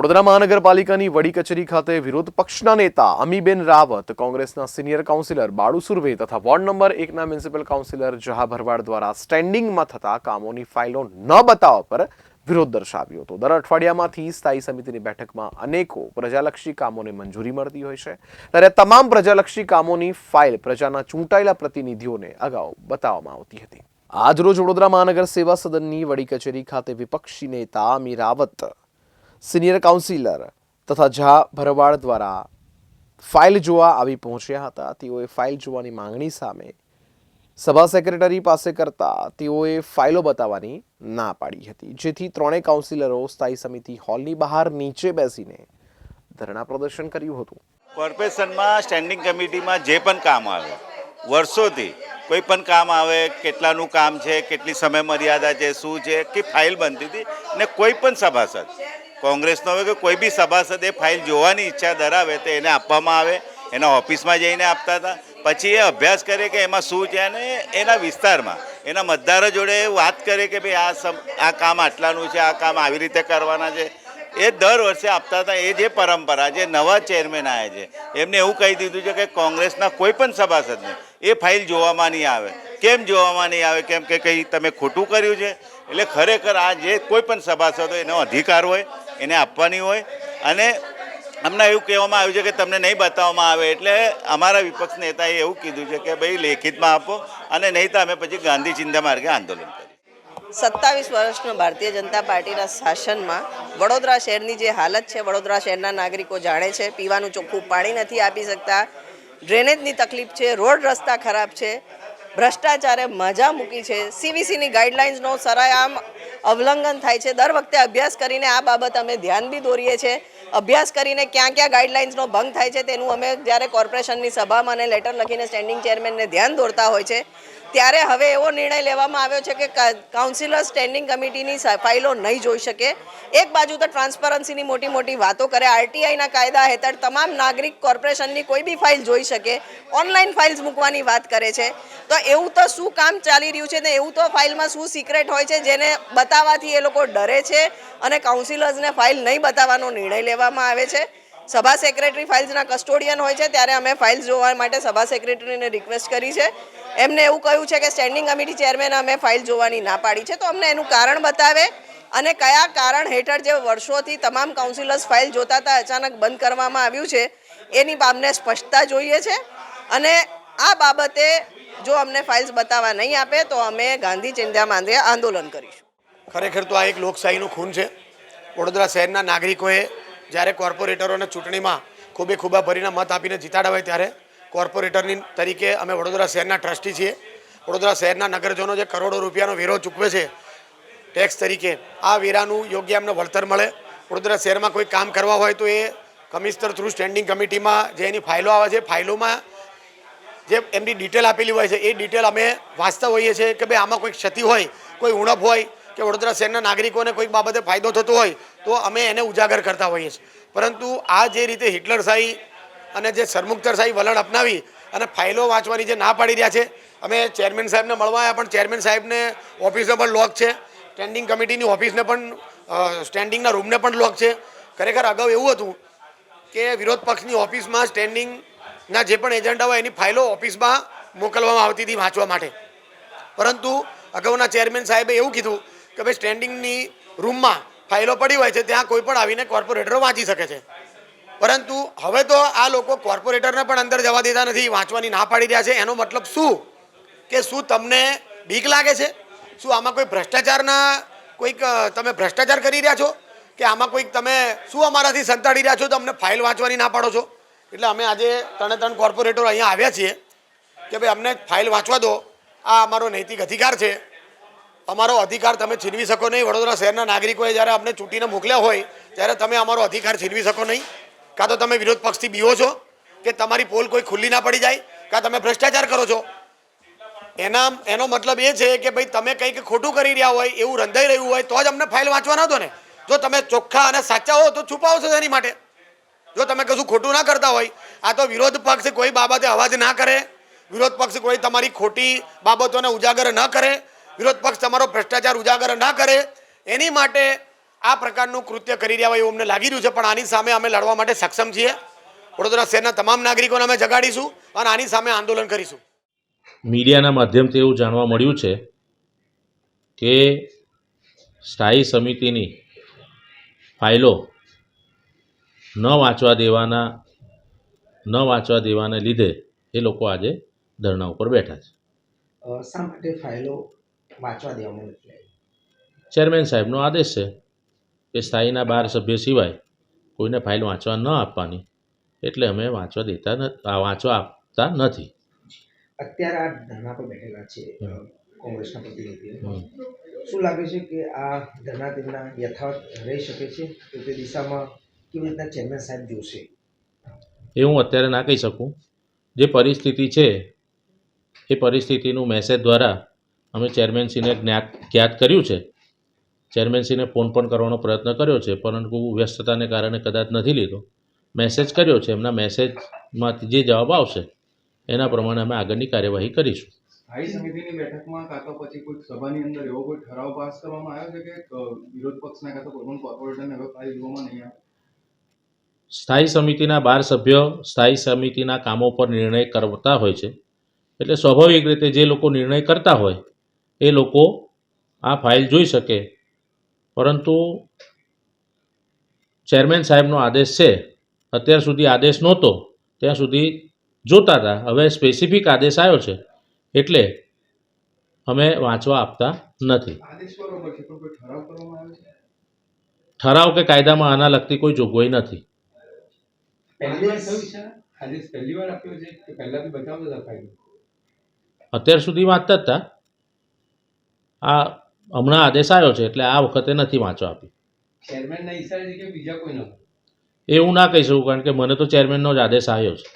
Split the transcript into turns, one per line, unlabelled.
વડોદરા મહાનગરપાલિકાની વડી કચેરી ખાતે વિરોધ પક્ષના નેતા અમીબેન રાવત, કોંગ્રેસના સિનિયર કાઉન્સિલર બાળુ સુરવે તથા વોર્ડ નંબર એકના મ્યુનિસિપલ કાઉન્સિલર જહા ભરવાડ દ્વારા સ્ટેન્ડિંગમાં થતા કામોની ફાઇલો ન બતાવવા પર વિરોધ દર્શાવ્યો હતો. દર અઠવાડિયામાંથી સ્થાયી સમિતિની બેઠકમાં અનેકો પ્રજાલક્ષી કામોને મંજૂરી મળતી હોય છે. ત્યારે તમામ પ્રજાલક્ષી કામોની ફાઇલ પ્રજાના ચૂંટાયેલા પ્રતિનિધિઓને અગાઉ બતાવવામાં આવતી હતી. આજરોજ વડોદરા મહાનગર સેવા સદનની વડી કચેરી ખાતે વિપક્ષી નેતા અમી રાવત સિનિયર કાઉન્સિલર તથા ઝા ભરવાડ દ્વારા ફાઇલ જોવા આવી પહોંચ્યા હતા. તેઓએ ફાઇલ જોવાની માંગણી સામે સભા સેક્રેટરી પાસે કરતા તેઓએ ફાઇલો બતાવવાની ના પાડી હતી. જેથી ત્રણેય કાઉન્સિલરો સ્થાયી સમિતિ હોલની બહાર નીચે બેસીને ધરણા પ્રદર્શન કર્યું હતું.
કોર્પોરેશનમાં સ્ટેન્ડિંગ કમિટીમાં જે પણ કામ આવે, વર્ષોથી કોઈ પણ કામ આવે, કેટલાનું કામ છે, કેટલી સમય મર્યાદા છે, શું છે, કે ફાઇલ બનતી હતી ને કોઈ પણ સભાસદ કોંગ્રેસનો હવે કે કોઈ બી સભાસદ એ ફાઇલ જોવાની ઈચ્છા ધરાવે તો એને આપવામાં આવે, એના ઓફિસમાં જઈને આપતા હતા. પછી એ અભ્યાસ કરે કે એમાં શું છે અને એના વિસ્તારમાં, એના મતદારો જોડે વાત કરે કે ભાઈ આ સમ, આ કામ આટલાનું છે, આ કામ આવી રીતે કરવાના છે. એ દર વર્ષે આપતા હતા, એ જે પરંપરા જે નવા ચેરમેન આવ્યા છે, એમને એવું કહી દીધું છે કે કોંગ્રેસના કોઈ પણ સભાસદને એ ફાઇલ જોવામાં નહીં આવે. કેમ જોવામાં નહીં આવે? કેમ કે કંઈ તમે ખોટું કર્યું છે? એટલે ખરેખર આ જે કોઈ પણ સભાસદ હોય એનો અધિકાર હોય એને આપવાની હોય. અને અમને એવું કહેવામાં આવ્યું છે કે તમને નહીં બતાવવામાં આવે એટલે અમારા વિપક્ષ નેતાએ એવું કીધું છે કે ભાઈ લેખિતમાં આપો અને નહીં તો અમે પછી ગાંધી ચિંતા માર્ગે આંદોલન
સત્તાવીસ વર્ષના ભારતીય જનતા પાર્ટીના શાસનમાં વડોદરા શહેરની જે હાલત છે, વડોદરા શહેરના નાગરિકો જાણે છે, પીવાનું ચોખ્ખું પાણી નથી આપી શકતા, ડ્રેનેજની તકલીફ છે, રોડ રસ્તા ખરાબ છે ભ્રષ્ટાચારે મજા મૂકી છે. સીવીસીની ગાઈડલાઇન્સનો સરાયામ અવલંઘન થાય છે. દર વખતે અભ્યાસ કરીને આ બાબત અમે ધ્યાન બી દોરીએ છીએ. અભ્યાસ કરીને ક્યાં ક્યાં ગાઈડલાઇન્સનો ભંગ થાય છે તેનું અમે જ્યારે કોર્પોરેશનની સભામાં અને લેટર લખીને સ્ટેન્ડિંગ ચેરમેનને ધ્યાન દોરતા હોય છે ત્યારે હવે એવો નિર્ણય લેવામાં આવ્યો છે કે કાઉન્સિલર સ્ટેન્ડિંગ કમિટીની ફાઇલો નહીં જોઈ શકે. એક બાજુ તો ટ્રાન્સપરન્સીની મોટી મોટી વાતો કરે આરટીઆઈના કાયદા હેઠળ તમામ નાગરિક કોર્પોરેશનની કોઈ બી ફાઇલ જોઈ શકે, ઓનલાઈન ફાઇલ્સ મૂકવાની વાત કરે છે. તો એવું તો શું કામ ચાલી રહ્યું છે ને એવું તો ફાઇલમાં શું સિક્રેટ હોય છે જેને બતાવવાથી એ લોકો ડરે છે અને કાઉન્સિલર્સને ફાઇલ નહીં બતાવવાનો નિર્ણય લેવામાં આવે છે? સભા સેક્રેટરી ફાઇલ્સના કસ્ટોડિયન હોય છે, ત્યારે અમે ફાઇલ્સ જોવા માટે સભા સેક્રેટરીને રિક્વેસ્ટ કરી છે. એમને એવું કહ્યું છે કે સ્ટેન્ડિંગ કમિટી ચેરમેન અમે ફાઇલ જોવાની ના પાડી છે, તો અમને એનું કારણ બતાવે અને કયા કારણ હેઠળ જે વર્ષોથી તમામ કાઉન્સિલર્સ ફાઇલ જોતા હતા, અચાનક બંધ કરવામાં આવ્યું છે, એની અમને સ્પષ્ટતા જોઈએ છે. અને આ બાબતે જો અમને ફાઇલ્સ બતાવવા નહીં આપે, તો અમે ગાંધી ચિંધ્યા માંદે આંદોલન કરીશું.
ખરેખર તો આ એક લોકશાહીનું ખૂન છે. વડોદરા શહેરના નાગરિકોએ જ્યારે કોર્પોરેટરોને ચૂંટણીમાં ખૂબે ખૂબા ભરીને મત આપીને જીતાડ્યા હોય ત્યારે કોર્પોરેટરની તરીકે અમે વડોદરા શહેરના ટ્રસ્ટી છીએ. વડોદરા શહેરના નગરજનો જે કરોડો રૂપિયાનો વેરો ચૂકવે છે, ટેક્સ તરીકે, આ વેરાનું યોગ્ય અમને વળતર મળે. વડોદરા શહેરમાં કોઈ કામ કરવા હોય તો એ કમિશનર થ્રુ સ્ટેન્ડિંગ કમિટીમાં જે એની ફાઇલો આવે છે, ફાઇલોમાં જે એમની ડિટેલ આપેલી હોય છે, એ ડિટેલ અમે વાંચતા હોઈએ છીએ કે ભાઈ આમાં કોઈ ક્ષતિ હોય, કોઈ ઉણપ હોય કે વડોદરા શહેરના નાગરિકોને કોઈક બાબતે ફાયદો થતો હોય તો અમે એને ઉજાગર કરતા હોઈએ છીએ. પરંતુ આ જે રીતે હિટલર શાહી અને જે સરમુખતરશાહી વલણ અપનાવી અને ફાઇલો વાંચવાની જે ના પાડી રહ્યા છે, અમે ચેરમેન સાહેબને મળવા આવ્યા, પણ ચેરમેન સાહેબને ઓફિસને પણ લોક છે. સ્ટેન્ડિંગ કમિટીની ઓફિસને પણ સ્ટેન્ડિંગના રૂમને પણ લોક છે. ખરેખર અગાઉ એવું હતું કે વિરોધ પક્ષની ઓફિસમાં સ્ટેન્ડિંગના જે પણ એજન્ડા હોય એની ફાઇલો ઓફિસમાં મોકલવામાં આવતી હતી વાંચવા માટે. પરંતુ અગાઉના ચેરમેન સાહેબે એવું કીધું કે ભાઈ સ્ટેન્ડિંગની રૂમમાં ફાઇલો પડી હોય છે, ત્યાં કોઈ પણ આવીને કોર્પોરેટરો વાંચી શકે છે. પરંતુ હવે તો આ લોકો કોર્પોરેટરને પણ અંદર જવા દેતા નથી, વાંચવાની ના પાડી રહ્યા છે. એનો મતલબ શું? કે શું તમને બીક લાગે છે? શું આમાં કોઈ ભ્રષ્ટાચારના કોઈક તમે ભ્રષ્ટાચાર કરી રહ્યા છો? કે આમાં કોઈક તમે શું અમારાથી સંતાડી રહ્યા છો? તો અમને ફાઇલ વાંચવાની ના પાડો છો? એટલે અમે આજે ત્રણે ત્રણ કોર્પોરેટરો અહીંયા આવ્યા છીએ કે ભાઈ અમને ફાઇલ વાંચવા દો. આ અમારો નૈતિક અધિકાર છે. અમારો અધિકાર તમે છીનવી શકો નહીં. વડોદરા શહેરના નાગરિકોએ જ્યારે અમને ચૂંટીને મોકલ્યા હોય, ત્યારે તમે અમારો અધિકાર છીનવી શકો નહીં. કાં તો તમે વિરોધ પક્ષથી બીવો છો, કે તમારી પોલ કોઈ ખુલ્લી ના પડી જાય, કાં તમે ભ્રષ્ટાચાર કરો છો? એના એનો મતલબ એ છે કે ભાઈ તમે કંઈક ખોટું કરી રહ્યા હોય, એવું રંધાઈ રહ્યું હોય, તો જ અમને ફાઇલ વાંચવા ના ને. જો તમે ચોખ્ખા અને સાચા હો, તો છુપાવશો એની માટે. જો તમે કશું ખોટું ના કરતા હોય, આ તો વિરોધ પક્ષ કોઈ બાબતે અવાજ ના કરે. વિરોધ પક્ષ કોઈ તમારી ખોટી બાબતોને ઉજાગર ન કરે. વિરોધ પક્ષ તમારો ભ્રષ્ટાચાર ઉજાગર ના કરે એની માટે આ પ્રકારનું કૃત્ય કરી રહ્યા હોય એવું અમને લાગી રહ્યું છે પણ આની સામે અમે લડવા માટે સક્ષમ છીએ. વડોદરા શહેરના તમામ નાગરિકોને અમે જગાડીશું અને આની સામે આંદોલન કરીશું.
મીડિયાના માધ્યમથી એવું જાણવા મળ્યું છે કે સ્થાયી સમિતિની ફાઇલો ન વાંચવા દેવાના ન વાંચવા દેવાને લીધે એ લોકો આજે ધરણા ઉપર બેઠા છે.
શા માટે ફાઇલો વાંચવા દેવામાં નથી આવી
ચેરમેન સાહેબનો આદેશ છે કે સ્થાયીના બાર સભ્ય સિવાય કોઈને ફાઇલ વાંચવા ન આપવાની. એટલે અમે વાંચવા દેતા નથી આ વાંચવા આપતા નથી.
અત્યારે આ ધરણા પર બેઠેલા છે કોંગ્રેસના પ્રતિનિધિઓ. શું લાગે છે કે આ ધરણા તેમના યથાવત રહી શકે છે? તો તે દિશામાં કેવી રીતના ચેરમેન સાહેબ જોશે?
એ હું અત્યારે ના કહી શકું. જે પરિસ્થિતિ છે એ પરિસ્થિતિનું મેસેજ દ્વારા અમે ચેરમેનશ્રીને જ્ઞાત જ્ઞાત કર્યું છે. ચેરમેનશ્રીને ફોન પણ કરવાનો પ્રયત્ન કર્યો છે પરંતુ વ્યસ્તતાને કારણે કદાચ નથી લીધો. મેસેજ કર્યો છે એમના મેસેજમાંથી જે જવાબ આવશે એના પ્રમાણે અમે આગળની કાર્યવાહી કરીશું.
સ્થાયી સમિતિની બેઠકમાં કાં તો પછી કોઈ સભાની અંદર એવો કોઈ ઠરાવ પાસ કરવામાં આવ્યો છે કે વિરોધ પક્ષના કાં તો કોઈ પણ કોર્પોરેટરને હવે ફાઇલ જોવામાં નહીં આવે?
સ્થાયી સમિતિના બાર સભ્યો સ્થાયી સમિતિના કામો પર નિર્ણય કરતા હોય છે. એટલે સ્વાભાવિક રીતે જે લોકો નિર્ણય કરતા હોય એ લોકો આ ફાઇલ જોઈ શકે. પરંતુ ચેરમેન સાહેબનો આદેશ છે. અત્યાર સુધી આદેશ નહોતો. ત્યાં સુધી જોતા હતા. હવે સ્પેસિફિક આદેશ આવ્યો છે. એટલે અમે વાંચવા આપતા નથી.
ઠરાવ કરવામાં આવ્યો છે?
ઠરાવ કે કાયદામાં આના લગતી કોઈ જોગવાઈ નથી.
પહેલી વાર
થયું છે? આદેશ પહેલી વાર આપ્યો છે કે પહેલા બી બતાવતા હતા ફાઇલ?
અત્યાર સુધી વાંચતા હતા. આ હમણાં આદેશ આવ્યો છે એટલે આ વખતે નથી વાંચો આપી.
ચેરમેનના ઈશારે કે બીજા કોઈ
એ હું ના કહી શકું કારણ કે મને તો ચેરમેનનો જ આદેશ આવ્યો છે.